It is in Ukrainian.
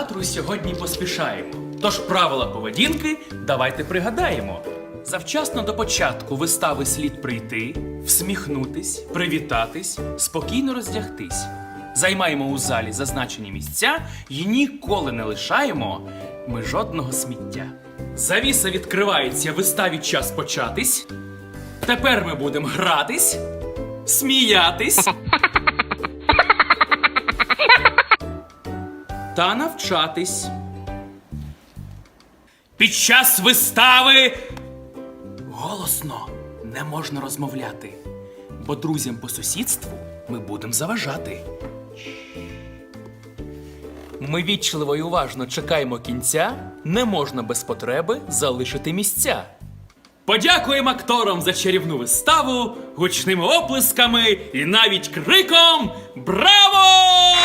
театру сьогодні поспішаємо. Тож правила поведінки давайте пригадаємо. Завчасно до початку вистави слід прийти, всміхнутись, привітатись, спокійно роздягтись. Займаємо у залі зазначені місця і ніколи не лишаємо ми жодного сміття. Завіса відкривається виставі час початись. Тепер ми будемо гратись, сміятись та навчатись. Під час вистави голосно не можна розмовляти, бо друзям по сусідству ми будемо заважати. Ми вічливо і уважно чекаємо кінця, не можна без потреби залишити місця. Подякуємо акторам за чарівну виставу, гучними оплесками і навіть криком Браво!